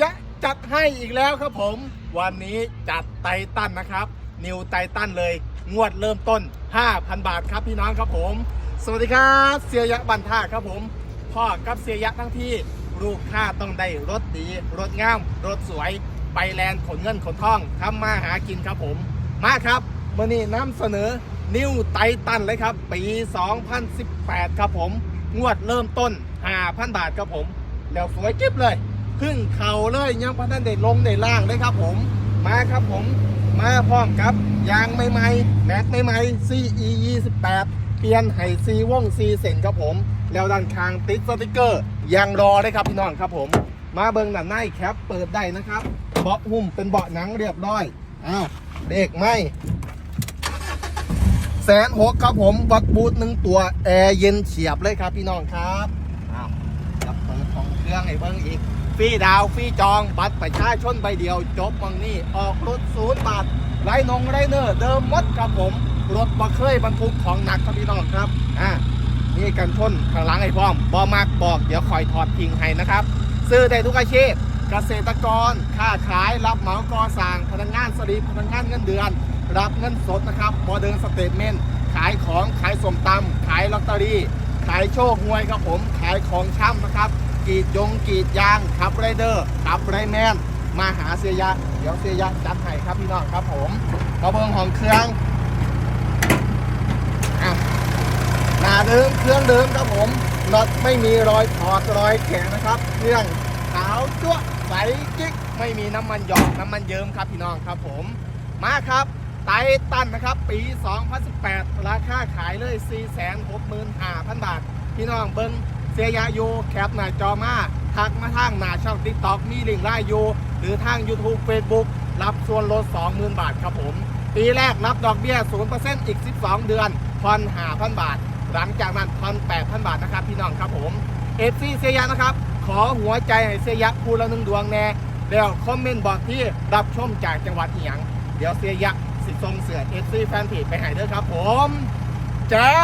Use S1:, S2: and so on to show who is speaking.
S1: ยะจัดให้อีกแล้วครับผม วันนี้จัดไตตันนะครับ นิวไตตันเลย งวดเริ่มต้น 5,000 บาทครับพี่น้องครับผม สวัสดีครับเสียยะบันท่าครับผม พ่อกับเสียยะทั้งที่ลูกค้าต้องได้รถดี รถงาม รถสวย ไปแลนด์ขนเงินขนทองทำมาหากินครับผม มาครับมื่อนี้นำเสนอนิวไตตันเลยครับ ปี 2018 ครับผม งวดเริ่มต้น 5,000 บาทครับผม แล้วสวยกิ๊บเลย พึ่งเข่าเลยยังพันได้ลงได้ล่างเลยครับผมมาครับผมมาพร้อมครับยางใหม่ๆแม็กใหม่ๆ CE 28เปลี่ยนไห้ซีว่องซีเซนครับผม แล้วด้านข้างติดสติกเกอร์ยังรอเลยครับพี่น้องครับผม มาเบิ้งด้านในแคปเปิดได้นะครับเบาะหุ้มเป็นเบาะหนังเรียบร้อยอ้าวเบรกไหมแสนหกครับผมบักบูทหนึ่งตัวแอร์เย็นเฉียบเลยครับพี่น้องครับอ้าวจะเปิดของเครื่องให้เบิ้งอีก รีดาวฟรีจอง บัตรประชาชนใบเดียว จบวังนี้ออกรถศูนย์บาทไรนงไรเนอร์เดิมมดครับผม รถบ่เคยบรรทุกของหนักครับพี่น้องครับอ่านี่กันชนข้างหลังไอ้พร้อมบอมากบอกเดี๋ยวคอยถอดทิ้งให้นะครับ ซื้อได้ทุกอาชีพเกษตรกรค้าขายรับเหมาก่อสร้างพนักงานสลีพนักงานเงินเดือน รับเงินสดนะครับโมเดินสเตทเมนต์ขายของขายสมตำขายลอตเตอรี่ ขายโชคหวยครับผม ขายของช่ำนะครับ รีดยงกรีดยางขับไรเดอร์ขับไรแมนมาหาเสียยะเดี๋ยวเสียยะจัดให้ครับพี่น้องครับผมกระเบื้องของเครื่องอะหนาเดิมเครื่องเดิมครับผมน็อตไม่มีรอยถอดรอยแข็งนะครับเครื่องขาวจั๊วใสกิ๊กไม่มีน้ำมันหยอกน้ำมันเยิ้มครับพี่น้องครับผมมาครับไตตันนะครับ ปี 2018 ราคาขายเลย 465,000 บาท พี่น้องเบิ้ง เสียยาอยู่แคปหน้าจอมาทักมาทางหน้าช่อง TikTok มีลิงก์ไลน์อยู่หรือทาง YouTube Facebook รับส่วนลด 20,000 บาทครับผม ปีแรกรับดอกเบี้ย 0%อีก 12 เดือนผ่อน5,000 บาท หลังจากนั้นผ่อน8,000 บาทนะครับพี่น้องครับผมเอฟซีเซียยะนะครับ ขอหัวใจให้เซียยะคูละหนึ่งดวงแน่แล้วคอมเมนต์บอกที่รับชมจากจังหวัดอีหยังเดี๋ยวเซียยะสิส่งเสือเอฟซีแฟนเพจไปให้เด้อครับผม เจ้า